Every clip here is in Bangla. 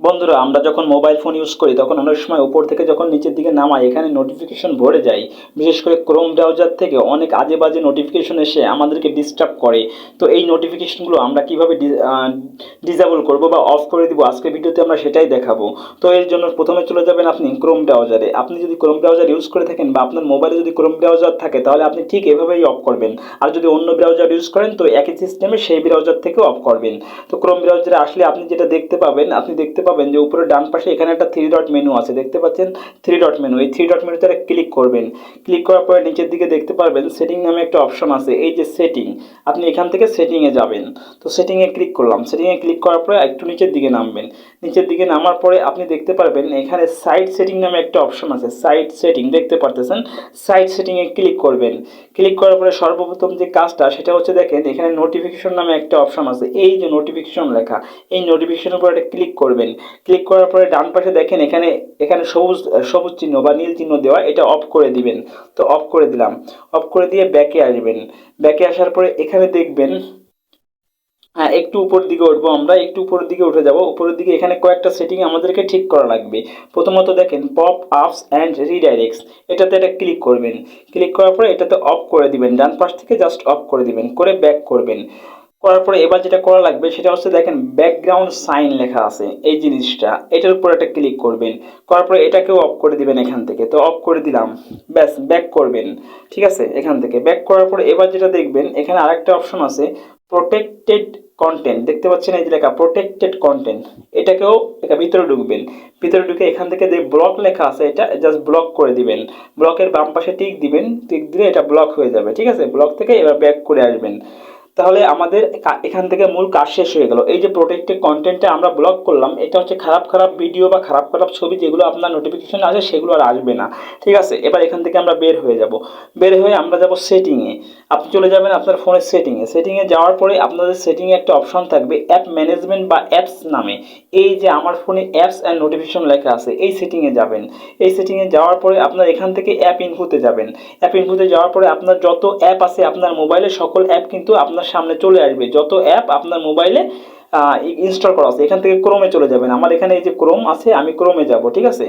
বন্ধুরা, আমরা যখন মোবাইল ফোন ইউজ করি, তখন অনেক সময় উপর থেকে যখন নিচের দিকে নামাই, এখানে নোটিফিকেশন ভরে যায়। বিশেষ করে ক্রোম ব্রাউজার থেকে অনেক আজে বাজে নোটিফিকেশন এসে আমাদেরকে ডিস্টার্ব করে। তো এই নোটিফিকেশনগুলো আমরা কীভাবে ডিসেবল করব বা অফ করে দিব আজকের ভিডিওতে আমরা সেটাই দেখাবো। তো এর জন্য প্রথমে চলে যাবেন আপনি ক্রোম ব্রাউজারে আপনি যদি ক্রোম ব্রাউজার ইউজ করে থাকেন বা আপনার মোবাইলে যদি ক্রোম ব্রাউজার থাকে, তাহলে আপনি ঠিক এভাবেই অফ করবেন। আর যদি অন্য ব্রাউজার ইউজ করেন, তো একই সিস্টেমে সেই ব্রাউজার থেকেও অফ করবেন। তো ক্রোম ব্রাউজারে আসলে আপনি যেটা দেখতে পাবেন, আপনি দেখতে পাবেন যে উপরে ডান পাশে এখানে একটা থ্রি ডট মেনু আছে। দেখতে পাচ্ছেন থ্রি ডট মেনু এই থ্রি ডট মেনুতে ক্লিক করবেন। ক্লিক করার পরে নিচের দিকে দেখতে পারবেন সেটিং নামে একটা অপশন আছে। এই যে সেটিং আপনি এখান থেকে সেটিংয়ে যাবেন। তো সেটিংয়ে ক্লিক করলাম। সেটিংয়ে ক্লিক করার পরে একটু নিচের দিকে নামবেন। নিচের দিকে নামার পরে আপনি দেখতে পারবেন এখানে সাইড সেটিং নামে একটা অপশন আছে। সাইড সেটিং দেখতে পারতেছেন? সাইড সেটিংয়ে ক্লিক করবেন। ক্লিক করার পরে সর্বপ্রথম যে কাজটা, সেটা হচ্ছে দেখেন, এখানে নোটিফিকেশন নামে একটা অপশন আছে। এই যে নোটিফিকেশন লেখা, এই নোটিফিকেশনের উপর একটা ক্লিক করবেন। ক্লিক করার পরে ডান পাশে দেখেন এখানে এখানে সবুজ সবুজ চিহ্ন বা নীল চিহ্ন দেওয়া, এটা অফ করে দিবেন। তো অফ করে দিলাম। অফ করে দিয়ে ব্যাকে আসবেন। ব্যাকে আসার পরে এখানে দেখবেন হ্যাঁ একটু উপর দিকে উঠবো আমরা, একটু উপরের দিকে উঠে যাব। উপরের দিকে এখানে কয়েকটা সেটিং আমাদেরকে ঠিক করা লাগবে। প্রথমত দেখেন পপ আপস অ্যান্ড রিডাইরেক্টস এটাতে এটা ক্লিক করবেন। ক্লিক করার পরে এটাতে অফ করে দিবেন। ডান পাশ থেকে জাস্ট অফ করে দিবেন, করে ব্যাক করবেন। করার পরে এবার যেটা করা লাগবে সেটা হচ্ছে দেখেন ব্যাকগ্রাউন্ড সাইন লেখা আছে এই জিনিসটা। এটার উপর একটা ক্লিক করবেন। করার পরে এটাকেও অফ করে দিবেন এখান থেকে। তো অফ করে দিলাম। ব্যাস ব্যাক করবেন। ঠিক আছে? এখান থেকে। ব্যাক করার পরে এবার যেটা দেখবেন, এখানে আরেকটা অপশন আছে প্রোটেক্টেড কন্টেন্ট দেখতে পাচ্ছেন এই যে লেখা প্রোটেক্টেড কন্টেন্ট এটাকেও এটা ভিতরে ঢুকবেন। ভিতরে ঢুকে এখান থেকে যে ব্লক লেখা আছে, এটা জাস্ট ব্লক করে দিবেন। ব্লকের বাম পাশে টিক দিবেন। টিক দিলে এটা ব্লক হয়ে যাবে। ঠিক আছে? ব্লক থেকে এবার ব্যাক করে আসবেন। তাহলে আমাদের এখান থেকে মূল কাজ শেষ হয়ে গেল। এই যে প্রোটেক্টেড কন্টেন্টটা আমরা ব্লক করলাম, এটা হচ্ছে খারাপ খারাপ ভিডিও বা খারাপ খারাপ ছবি যেগুলো আপনার নোটিফিকেশন আসে সেগুলো আর আসবে না। ঠিক আছে? এবার এখান থেকে আমরা বের হয়ে যাব। বের হয়ে আমরা যাব সেটিংয়ে আপনি চলে যাবেন আপনার ফোনের সেটিংয়ে সেটিংয়ে যাওয়ার পরে আপনাদের সেটিংয়ে একটা অপশন থাকবে অ্যাপ ম্যানেজমেন্ট বা অ্যাপস নামে। এই যে আমার ফোনে অ্যাপস অ্যান্ড নোটিফিকেশন লেখা আছে, এই সেটিংয়ে যাবেন। এই সেটিংয়ে যাওয়ার পরে আপনার এখান থেকে অ্যাপ ইনপুটে যাবেন। অ্যাপ ইনপুটে যাওয়ার পরে আপনার যত অ্যাপ আছে, আপনার মোবাইলে সকল অ্যাপ কিন্তু আপনার সামনে চলে আসবে। যত অ্যাপ আপনার মোবাইলে ইনস্টল করা আছে। এখান থেকে ক্রোমে চলে যাবেন। আমার এখানে এই যে ক্রোম আছে, আমি ক্রোমে যাব, ঠিক আছে?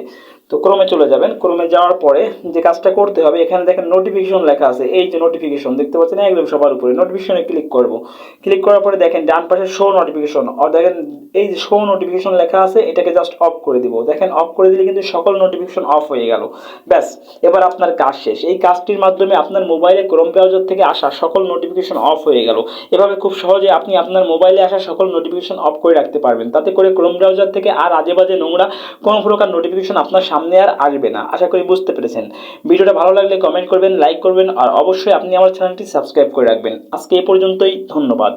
তো ক্রোমে চলে যাবেন। ক্রোমে যাওয়ার পরে যে কাজটা করতে হবে, এখানে দেখেন নোটিফিকেশন লেখা আছে। এই যে নোটিফিকেশন দেখতে পাচ্ছেন? একদম সবার উপরে। নোটিফিকেশনে ক্লিক করব। ক্লিক করার পরে দেখেন, ডান পাশে শো নোটিফিকেশন আর দেখেন, এই যে শো নোটিফিকেশন লেখা আছে, এটাকে জাস্ট অফ করে দিব। দেখেন অফ করে দিলে কিন্তু সকল নোটিফিকেশন অফ হয়ে গেল। ব্যাস, এবার আপনার কাজ শেষ। এই কাজটির মাধ্যমে আপনার মোবাইলে ক্রোম ব্রাউজার থেকে আসা সকল নোটিফিকেশন অফ হয়ে গেল। এভাবে খুব সহজে আপনি আপনার মোবাইলে আসা সকল নোটিফিকেশন অফ করে রাখতে পারবেন। তাতে করে ক্রোম ব্রাউজার থেকে আর আজে বাজে নোংরা কোনো প্রকার নোটিফিকেশন আপনার সামনে আর আসবে না। আশা করি বুঝতে পেরেছেন। ভিডিওটা ভালো লাগলে কমেন্ট করবেন লাইক করবেন, আর অবশ্যই আপনি আমার চ্যানেলটি সাবস্ক্রাইব করে রাখবেন। আজকে এ পর্যন্তই, ধন্যবাদ।